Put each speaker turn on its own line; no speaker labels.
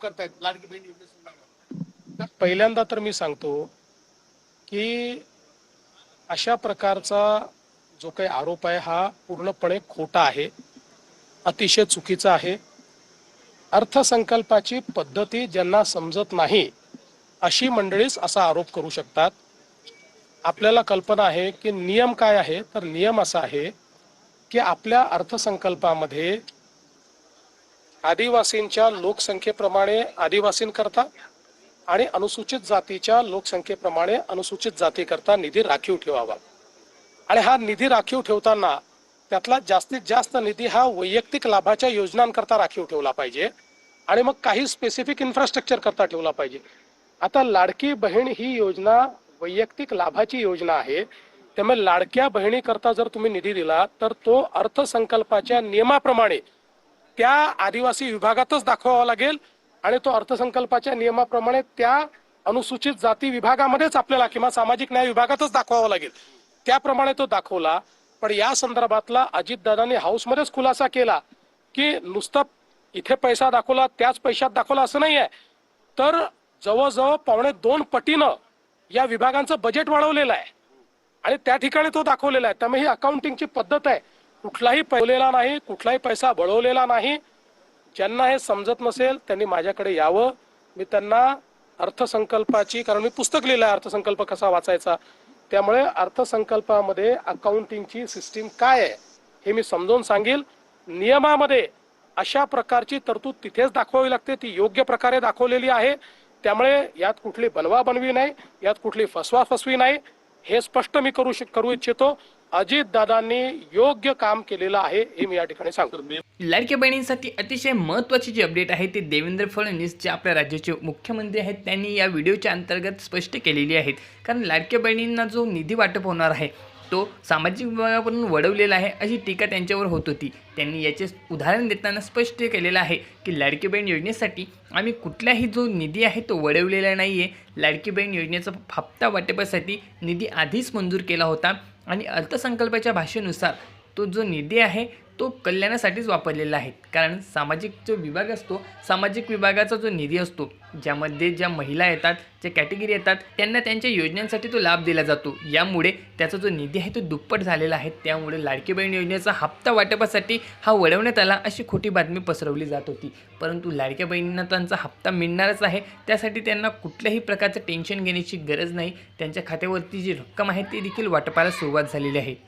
करतायत लाडकी बहीण योजनेसंदर्भात.
पहिल्यांदा तर मी सांगतो की अशा प्रकारचा जो काही आरोप आहे हा पूर्णपणे खोटा आहे अतिशय चुकीचा आहे. अर्थसंकल्पाची पद्धती ज्यांना समजत नाही अशी मंडळीच असा आरोप करू शकतात. आपल्याला कल्पना आहे की नियम काय आहे? तर नियम असा आहे की आपल्या अर्थसंकल्पामध्ये आदिवासींच्या लोकसंख्येप्रमाणे आदिवासींकरता आणि अनुसूचित जातीच्या लोकसंख्येप्रमाणे अनुसूचित जातीकरता निधी राखीव ठेवावा. आणि हा निधी राखीव ठेवताना त्यातला जास्तीत जास्त निधी हा वैयक्तिक लाभाच्या योजनांकरता राखीव ठेवला पाहिजे आणि मग काही स्पेसिफिक इन्फ्रास्ट्रक्चर करता ठेवला पाहिजे. आता लाडकी बहीण ही योजना वैयक्तिक लाभाची योजना आहे. त्यामुळे लाडक्या बहिणीकरता जर तुम्ही निधी दिला तर तो अर्थसंकल्पाच्या नियमाप्रमाणे त्या आदिवासी विभागातच दाखवावा लागेल आणि तो अर्थसंकल्पाच्या नियमाप्रमाणे त्या अनुसूचित जाती विभागामध्येच आपल्याला किंवा सामाजिक न्याय विभागातच दाखवावा लागेल. त्याप्रमाणे तो दाखवला. पण या संदर्भातला अजितदादांनी हाऊसमध्येच खुलासा केला की नुसतं इथे पैसा दाखवला त्याच पैशात दाखवला असं नाही आहे तर जवळजवळ पावणे दोन पटीनं या विभागांचं बजेट वाढवलेलं आहे. आणि त्या ठिकाणी तो दाखवलेला आहे. त्यामुळे ही अकाउंटिंगची पद्धत आहे. कुठलाही पैलेला नाही कुठलाही पैसा बळवलेला नाही. ज्यांना हे समजत नसेल त्यांनी माझ्याकडे यावं. मी त्यांना अर्थसंकल्पाची कारण मी पुस्तक लिहिलं आहे अर्थसंकल्प कसा वाचायचा? त्यामुळे अर्थसंकल्पामध्ये अकाउंटिंगची सिस्टीम काय आहे हे मी समजावून सांगेल. नियमामध्ये अशा प्रकारची तरतूद तिथेच दाखवावी लागते ती योग्य प्रकारे दाखवलेली आहे. त्यामुळे यात कुठली बनवा बनवी नाही यात कुठली फसवा फसवी नाही हे स्पष्ट मी करू शक- करू इच्छितो. अजित दादांनी योग्य काम केलेलं आहे हे मी या ठिकाणी सांगतो.
लाडक्या बहिणींसाठी अतिशय महत्त्वाची जी अपडेट आहे ती देवेंद्र फडणवीस जे आपल्या राज्याचे मुख्यमंत्री आहेत त्यांनी या व्हिडिओच्या अंतर्गत स्पष्ट केलेली आहेत. कारण लाडक्या बहिणींना जो निधी वाटप होणार आहे तो सामाजिक विभागाकडून वडवलेला आहे अशी टीका त्यांच्यावर होत होती. त्यांनी याचे उदाहरण देताना स्पष्ट केलेलं आहे की लाडकी बहीण योजनेसाठी आम्ही कुठलाही जो निधी आहे तो वडवलेला नाही आहे लाडकी बहीण योजनेचा हप्ता वाटपासाठी निधी आधीच मंजूर केला होता. आणि अर्थसंकल्पाच्या भाषेनुसार तो जो निधी आहे तो कल्याणासाठीच वापरलेला आहे. कारण सामाजिक जो विभाग असतो सामाजिक विभागाचा जो निधी असतो ज्यामध्ये ज्या महिला येतात ज्या कॅटेगरी येतात त्यांना त्यांच्या योजनांसाठी तो लाभ दिला जातो. यामुळे त्याचा जो निधी आहे तो दुप्पट झालेला आहे. त्यामुळे लाडकी बहीण योजनेचा हप्ता वाटपासाठी हा वळवण्यात आला अशी खोटी बातमी पसरवली जात होती. परंतु लाडक्या बहिणींना त्यांचा हप्ता मिळणारच आहे. त्यासाठी त्यांना कुठल्याही प्रकारचं टेन्शन घेण्याची गरज नाही. त्यांच्या खात्यावरती जी रक्कम आहे ती देखील वाटपाला सुरुवात झालेली आहे.